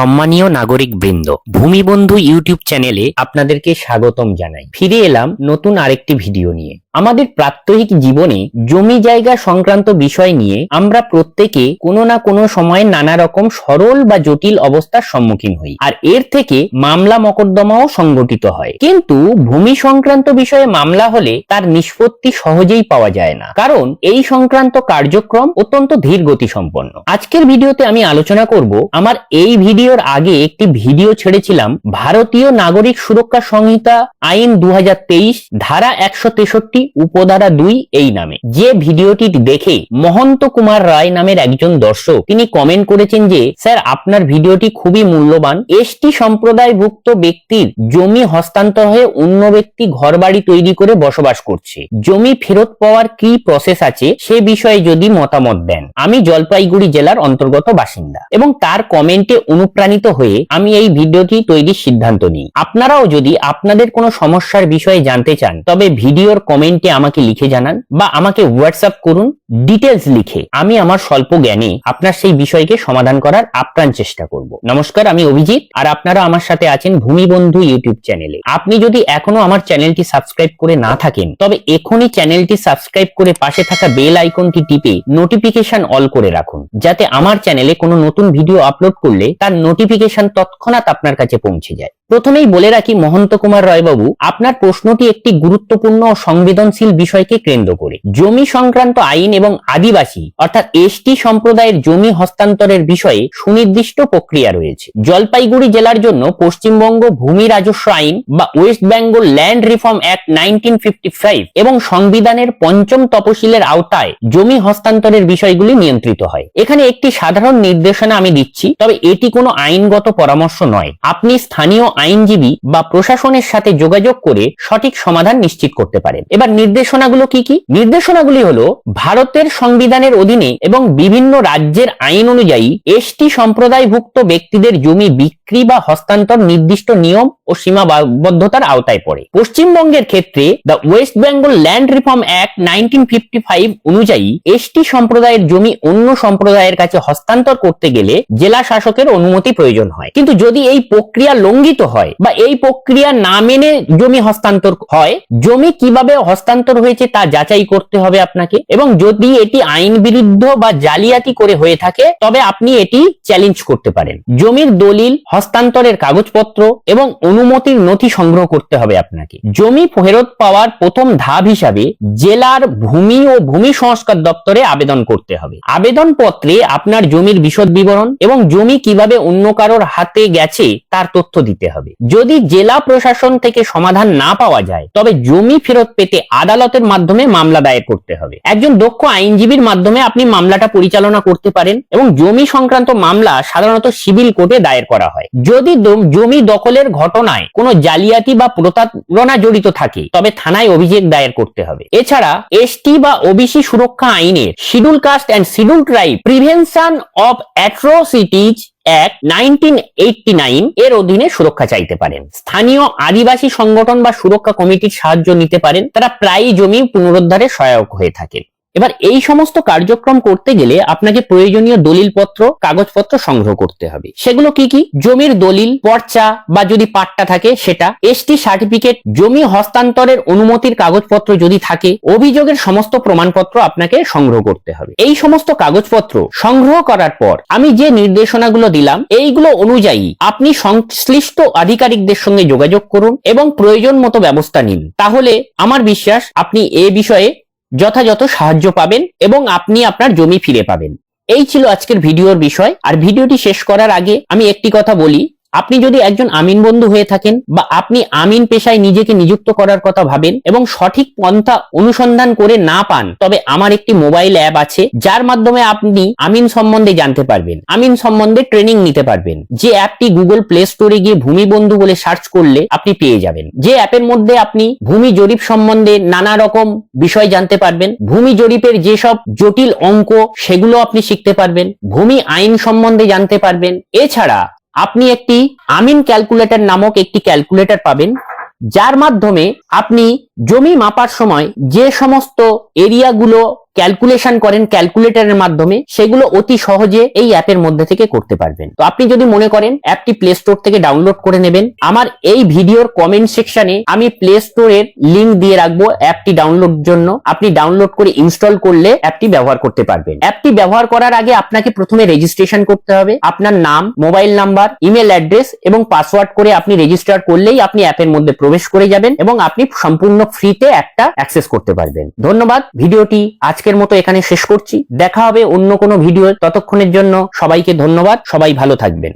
সম্মানীয় নাগরিক বৃন্দ ভূমিবন্ধু ইউটিউব চ্যানেলে আপনাদেরকে স্বাগতম জানাই। ফিরে এলাম নতুন আরেকটি ভিডিও নিয়ে। আমাদের প্রাত্যহিক জীবনে জমি জায়গা সংক্রান্ত বিষয় নিয়ে আমরা প্রত্যেকে কোনো না কোনো সময় নানা রকম সরল বা জটিল অবস্থার সম্মুখীন হই। আর এর থেকে মামলা মকদ্দমাও সংগঠিত হয়। কিন্তু ভূমি সংক্রান্ত বিষয়ে মামলা হলে তার নিষ্পত্তি সহজেই পাওয়া যায় না। কারণ এই সংক্রান্ত কার্যক্রম অত্যন্ত ধীর গতি সম্পন্ন আজকের ভিডিওতে আমি আলোচনা করব, আমার এই ভিডিওর আগে একটি ভিডিও ছেড়েছিলাম, ভারতীয় নাগরিক সুরক্ষা সংহিতা আইন দু হাজার তেইশ, ধারা একশো তেষট্টি উপধারা দুই এই নামে। যে ভিডিওটি দেখে মহন্ত কুমার রায় নামের একজন দর্শক, তিনি কমেন্ট করেছেন যে, স্যার, আপনার ভিডিওটি খুবই মূল্যবান। এসটি সম্প্রদায়ভুক্ত ব্যক্তির জমি হস্তান্তর হয়ে অন্য ব্যক্তি ঘর বাড়ি তৈরি করে বসবাস করছে। জমি ফেরত পাওয়ার কি প্রসেস আছে? সে বিষয়ে যদি মতামত দেন। আমি জলপাইগুড়ি জেলার অন্তর্গত বাসিন্দা এবং তার কমেন্টে অনুপ্রাণিত হয়ে আমি এই ভিডিওটি তৈরির সিদ্ধান্ত নিই। আপনারাও যদি আপনাদের কোনো সমস্যার বিষয়ে জানতে চান, তবে ভিডিওর কমেন্টে আমাকে লিখে জানান বা আমাকে হোয়াটসঅ্যাপ করুন। ডিটেলস লিখে আমি আমার স্বল্প জ্ঞানে আপনার সেই বিষয়কে সমাধান করার আপ্রাণ চেষ্টা করব। নমস্কার, আমি অভিজিৎ আর আপনারা আমার সাথে আছেন ভূমি বন্ধু ইউটিউব চ্যানেলে। আপনি যদি এখনও আমার চ্যানেলটি সাবস্ক্রাইব করে না থাকেন, তবে এখনই চ্যানেলটি সাবস্ক্রাইব করে পাশে থাকা বেল আইকনটি টিপে নোটিফিকেশন অল করে রাখুন, যাতে আমার চ্যানেলে কোনো নতুন ভিডিও আপলোড করলে তার নোটিফিকেশন তৎক্ষণাৎ আপনার কাছে পৌঁছে যায়। প্রথমেই বলে রাখি, মহন্ত কুমার রায়বাবু, আপনার প্রশ্নটি একটি গুরুত্বপূর্ণ ও সংবেদনশীল বিষয়কে কেন্দ্র করে। জমি সংক্রান্ত আইন এবং আদিবাসী, অর্থাৎ এসটি সম্প্রদায়ের জমি হস্তান্তরের বিষয়ে সুনির্দিষ্ট প্রক্রিয়া রয়েছে। জলপাইগুড়ি জেলার জন্য পশ্চিমবঙ্গ ভূমি রাজস্ব আইন বা West Bengal land reform act nineteen এবং সংবিধানের পঞ্চম তপশিলের আওতায় জমি হস্তান্তরের বিষয়গুলি নিয়ন্ত্রিত হয়। এখানে একটি সাধারণ নির্দেশনা আমি দিচ্ছি, তবে এটি কোনো আইনগত পরামর্শ নয়। আপনি স্থানীয় আইনজীবী বা প্রশাসনের সাথে যোগাযোগ করে সঠিক সমাধান নিশ্চিত করতে পারেন। এবার নির্দেশনাগুলো কি কি? নির্দেশনাগুলি হলো ভারতের সংবিধানের অধীনে এবং বিভিন্ন রাজ্যের আইন অনুযায়ী এসটি সম্প্রদায়ভুক্ত ব্যক্তিদের জমি বিক্রি বা হস্তান্তর নির্দিষ্ট নিয়ম ও সীমাবদ্ধতার আওতায় পড়ে। পশ্চিমবঙ্গের ক্ষেত্রে the West Bengal land reform act nineteen অনুযায়ী এসটি সম্প্রদায়ের জমি অন্য সম্প্রদায়ের কাছে হস্তান্তর করতে গেলে জেলা শাসকের অনুমতি প্রয়োজন হয়। কিন্তু যদি এই প্রক্রিয়া লঙ্ঘিত হয় বা এই প্রক্রিয়া না মেনে জমি হস্তান্তর হয়, জমি কীভাবে হস্তান্তর হয়েছে তা যাচাই করতে হবে আপনাকে এবং যদি এটি আইন বিরুদ্ধ বা জালিয়াতি করে হয়ে থাকে, তবে আপনি এটি চ্যালেঞ্জ করতে পারেন। জমির দলিল হস্তান্তরের কাগজপত্র এবং অনুমতির নথি সংগ্রহ করতে হবে আপনাকে। জমি ফেরত পাওয়ার প্রথম ধাপ হিসাবে জেলার ভূমি ও ভূমি সংস্কার দপ্তরে আবেদন করতে হবে। আবেদন পত্রে আপনার জমির বিশদ বিবরণ এবং জমি কীভাবে অন্য কারোর হাতে গেছে তার তথ্য দিতে হবে। যদি জেলা প্রশাসন থেকে সমাধান না পাওয়া যায়, তবে জমি ফেরত পেতে আদালতের মাধ্যমে মামলা দায়ের করতে হবে। একজন দক্ষ আইনজীবীর মাধ্যমে আপনি মামলাটা পরিচালনা করতে পারেন এবং জমি সংক্রান্ত মামলা সাধারণত সিভিল কোর্টে দায়ের করা হয়। যদি জমি দখলের ঘটনায় কোনো জালিয়াতি বা প্রতারণা জড়িত থাকে, তবে থানায় অভিযোগ দায়ের করতে হবে। এছাড়া, এসটি বা ওবিসি সুরক্ষা আইনের schedule caste and schedule tribe prevention of atrocities act nineteen এর অধীনে সুরক্ষা চাইতে পারেন। স্থানীয় আদিবাসী সংগঠন বা সুরক্ষা কমিটির সাহায্য নিতে পারেন। তারা প্রায়ই জমি পুনরুদ্ধারে সহায়ক হয়ে থাকেন। এবার এই সমস্ত কার্যক্রম করতে গেলে আপনাকে প্রয়োজনীয় দলিলপত্র, কাগজপত্র সংগ্রহ করতে হবে। সেগুলো কি কি? জমির দলিল, পর্চা বা যদি পাট্টা থাকে সেটা। এসটি সার্টিফিকেট জমি হস্তান্তরের অনুমতির কাগজপত্র যদি থাকে, অভিযোগের সমস্ত প্রমাণপত্র আপনাকে সংগ্রহ করতে হবে। এই সমস্ত কাগজপত্র সংগ্রহ করার পর আমি যে নির্দেশনাগুলো দিলাম, এইগুলো অনুযায়ী আপনি সংশ্লিষ্ট আধিকারিকদের সঙ্গে যোগাযোগ করুন এবং প্রয়োজন মতো ব্যবস্থা নিন। তাহলে, আমার বিশ্বাস, আপনি এ বিষয়ে যথাযথ সাহায্য পাবেন এবং আপনি আপনার জমি ফিরে পাবেন। এই ছিল আজকের ভিডিওর বিষয়। আর ভিডিওটি শেষ করার আগে আমি একটি কথা বলি। আপনি যদি একজন আমিন বন্ধু হয়ে থাকেন বা আপনি আমিন পেশায় নিজেকে নিযুক্ত করার কথা ভাবেন এবং সঠিক পন্থা অনুসন্ধান করে না পান, তবে আমার একটি মোবাইল অ্যাপ আছে যার মাধ্যমে আপনি আমিন সম্বন্ধে জানতে পারবেন। আমিন সম্বন্ধে ট্রেনিং নিতে পারবেন। যে অ্যাপটি গুগল প্লে স্টোরে গিয়ে ভূমি বন্ধু বলে সার্চ করলে আপনি পেয়ে যাবেন। যে অ্যাপের মধ্যে আপনি ভূমি জরিপ সম্বন্ধে নানা রকম বিষয় জানতে পারবেন, ভূমি জরিপের যেসব জটিল অঙ্ক সেগুলো আপনি শিখতে পারবেন, ভূমি আইন সম্বন্ধে জানতে পারবেন। এছাড়া আপনি একটি আমিন ক্যালকুলেটর নামক একটি ক্যালকুলেটর পাবেন, যার মাধ্যমে আপনি জমি মাপার সময় যে সমস্ত এরিয়াগুলো ক্যালকুলেশন করেন ক্যালকুলেটরের মাধ্যমে, সেগুলো অতি সহজে এই অ্যাপের মধ্যে থেকে করতে পারবেন। তো আপনি যদি মনে করেন অ্যাপটি প্লে স্টোর থেকে ডাউনলোড করে নেবেন, আমার এই ভিডিওর কমেন্ট সেকশনে আমি প্লে স্টোরের লিংক দিয়ে রাখব অ্যাপটি ডাউনলোড জন্য। আপনি ডাউনলোড করে ইনস্টল করলে অ্যাপটি ব্যবহার করতে পারবেন। অ্যাপটি ব্যবহার করার আগে আপনাকে প্রথমে রেজিস্ট্রেশন করতে হবে। আপনার নাম মোবাইল নাম্বার ইমেল অ্যাড্রেস এবং পাসওয়ার্ড করে আপনি রেজিস্টার করলেই আপনি অ্যাপের মধ্যে প্রবেশ করে যাবেন এবং আপনি সম্পূর্ণ ফ্রিতে একটা অ্যাক্সেস করতে পারবেন। ধন্যবাদ। ভিডিওটি আজকের মতো এখানে শেষ করছি। দেখা হবে অন্য কোনো ভিডিও ততক্ষণের জন্য সবাইকে ধন্যবাদ। সবাই ভালো থাকবেন।